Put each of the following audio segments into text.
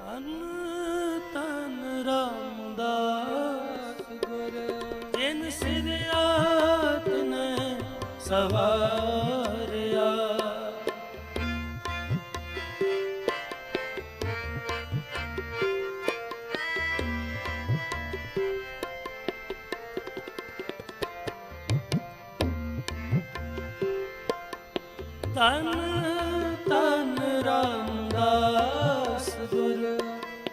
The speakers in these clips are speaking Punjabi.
ਤਨ ਤਨ ਰਾਮਦਾਸ ਗੁਰ। ਜਿਨ ਸਿਰ ਆਤਨੇ ਸਵਾਰਿਆ। ਤਨ ਤਨ ਰਾਮਦਾਸ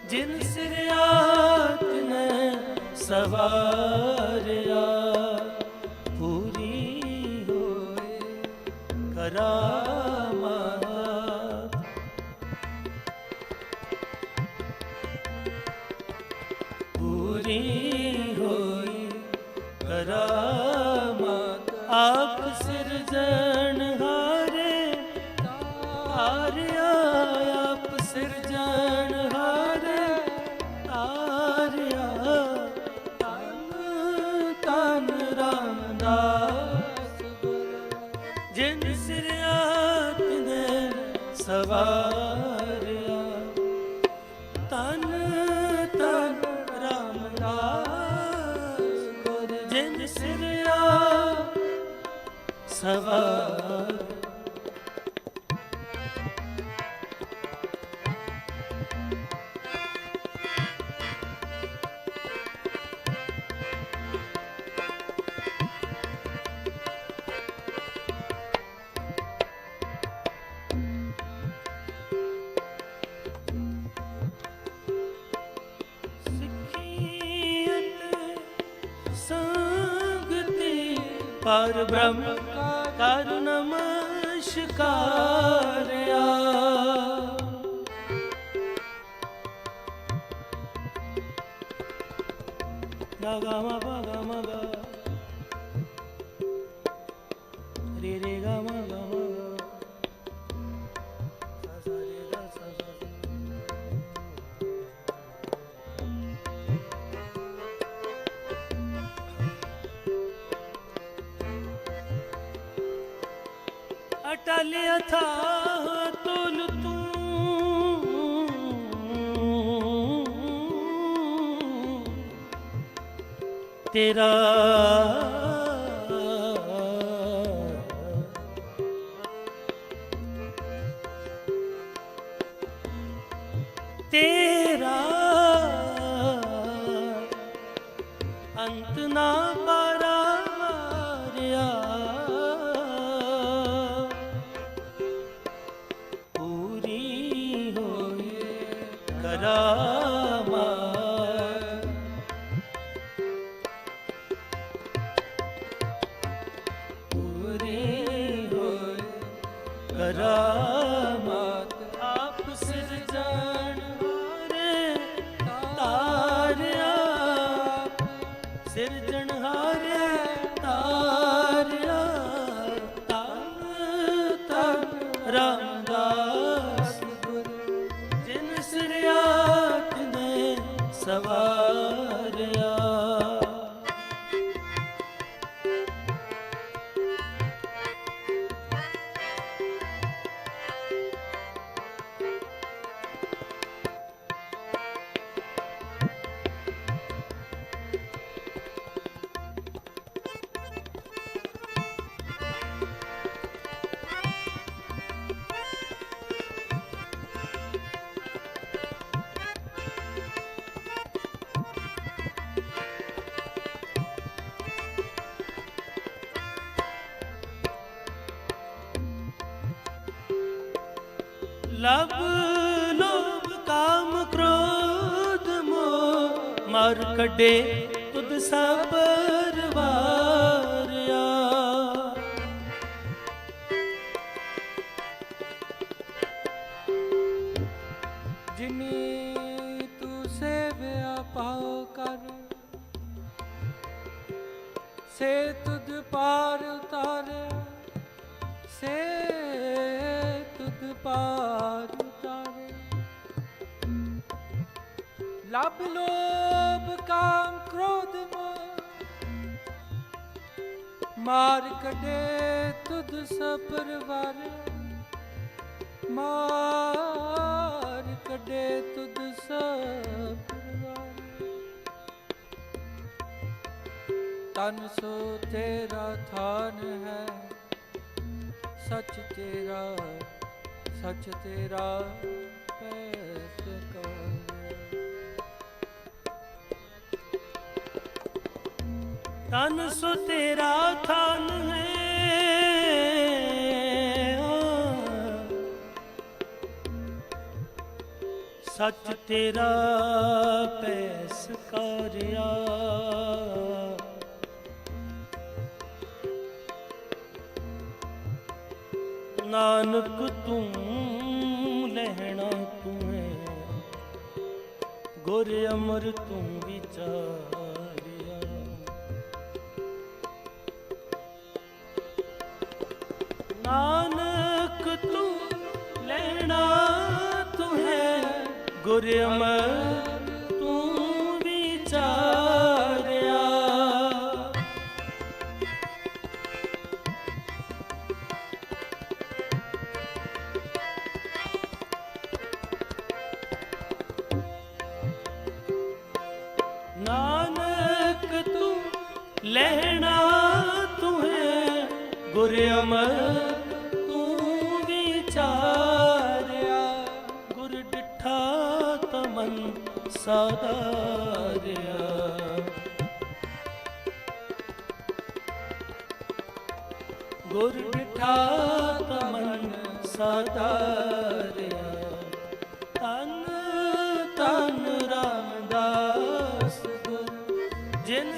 ਜਿਨ ਸਿਰ ਆਤਨੇ ਸਵਾਰਿਆ ਪੂਰੀ ਹੋਏ ਕਰਾਮਾਤ ਪੂਰੀ ਸਵਾਰਿਆ परब्रह्म ब्रह्म कारु नमस्कार ਅਟਲ ਅਥਾ ਤੁਲ ਤੂੰ ਤੇਰਾ ਤੇਰਾ ਅੰਤ ਨਾ ਤਨ ਲਬ ਲੋਭ ਕਾਮ ਕ੍ਰੋਧ ਮੋਹ, ਮਾਰ ਕੱਢੇ ਤੁਧ ਸਬਰ ਵਾਰਿਆ। ਜਿਨੀ ਤੂੰ ਸੇਵਿਆ ਪਾਉ ਕਰ, ਸੇ ਤੁਧ ਪਾਰ ਉਤਾਰਿਆ, ਸੇ ਪਾਰ ਉਤਾਰੇ ਲਬ ਲੋਭ ਕਾਮ ਕ੍ਰੋਧ ਮੋਹ। ਮਾਰ ਕਢੇ ਤੁਧ ਸਪਰਵਰ ਮਾਰ ਕਢੇ ਤੁਧ ਸਪਰਵਰ ਤਨ ਸੋ ਤੇਰਾ ਥਾਨ ਹੈ, ਸੱਚ ਤੇਰਾ ਸੱਚ ਤੇਰਾ ਪੈਸ ਕਰ। ਤਨ ਸੋ ਤੇਰਾ ਥਾਨ ਹੈ। ਸੱਚ ਤੇਰਾ ਪੈਸ ਕਰਿਆ। ਨਾਨਕ ਤੂੰ ਲੈਣਾ ਤੂੰ ਹੈ। ਗੁਰ ਅਮਰ ਤੂੰ ਵਿਚਾਰਿਆ। ਨਾਨਕ ਤੂੰ ਲੈਣਾ ਤੂੰ ਹੈ। ਗੁਰ ਅਮਰ ਤੂੰ ਵਿਚਾਰਿਆ। ਤਮਨ ਸਾਦਾਰਿਆ ਗੁਰ ਡਿਠਾ ਤਮਨ ਸਾਦਾਰਿਆ ਤਨ ਤਨ ਰਾਮਦਾਸ। ਗੁਰ ਜਿਨ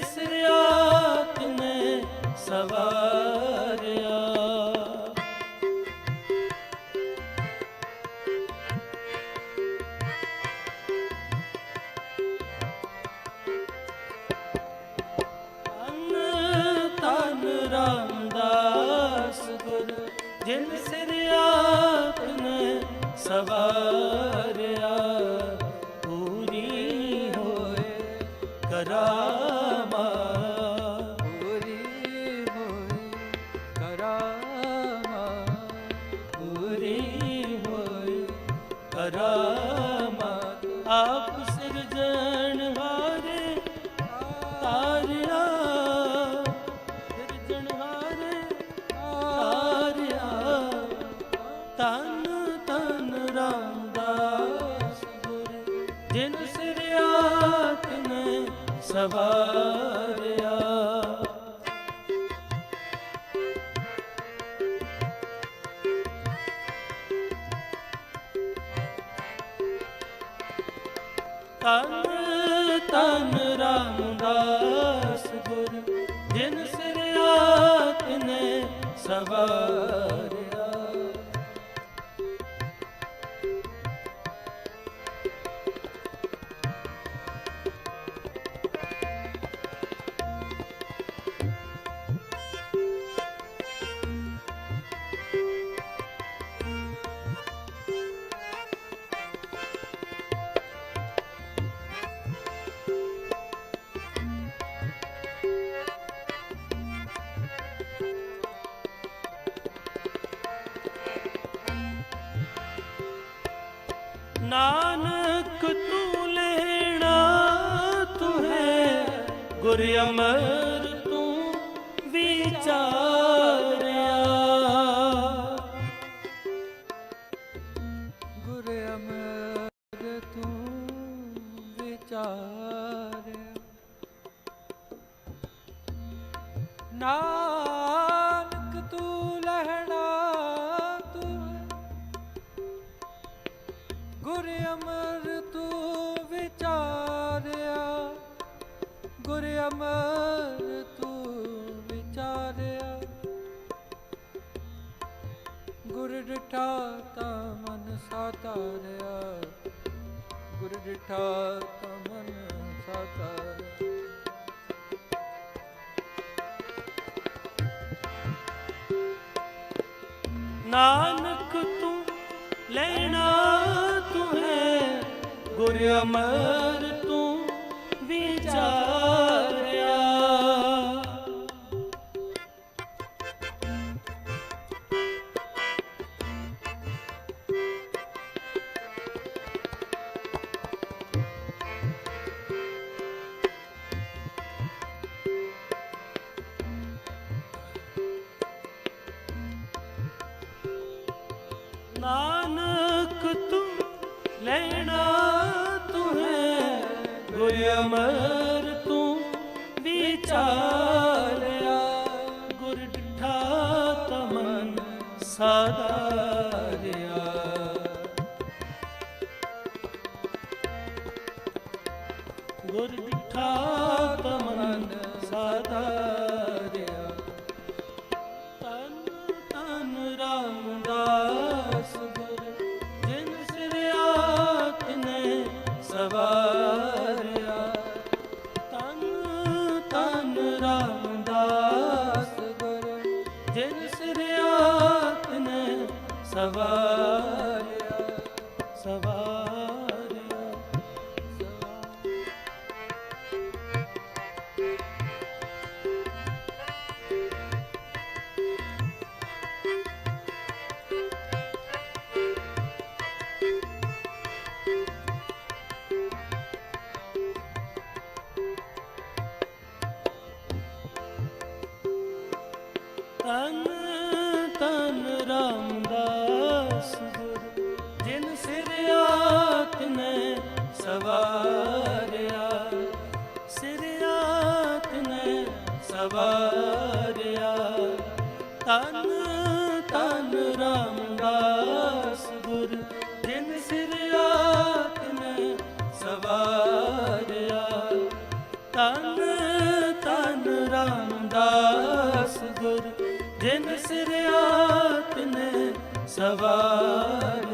ਸਵਾਰਿਆ। ਤਨ ਤਨ ਰਾਮਦਾਸ ਗੁਰ ਜਿਨ ਸਿਰਿਆਤ ਨੇ ਸਵਾ ਨਾਨਕ ਤੂੰ ਲੈਣਾ ਤੂੰ ਹੈ। ਗੁਰ ਅਮਰ ਤੂੰ ਵਿਚਾਰਿਆ। ਗੁਰ ਅਮਰ ਤੂੰ ਵਿਚਾਰਿਆ। ਨਾ ਅਮਰ ਤੂੰ ਵਿਚਾਰਿਆ ਗੁਰ ਡਿਠਾ ਤਾਂ ਮਨ ਸਾਤਾਰਿਆ ਗੁਰ ਡਿਠਾ ਤਾਂ ਮਨ ਸਾਤਾਰਿਆ ਨਾਨਕ ਤੂੰ ਲੈਣਾ ਤੂੰ ਹੈ, ਗੁਰ ਅਮਰ ਤੂੰ ਵਿਚਾਰਿਆ ਲੈਣਾ ਤੂੰ ਹੈ ਗੁਰ ਅਮਰ ਤੂੰ ਵਿਚਾਰਿਆ ਗੁਰ ਡਿਠਾ ਤਮਨ ਸਾਧਾਰਿਆ ਗੁਰ ਡਿਠਾ ਤਮਨ ਸਾਧਾਰਿਆ ਸਵਾਰਿਆ ਤਨ ਤਨ ਰਾਮਦਾਸ ਗੁਰ ਤਿਨੇ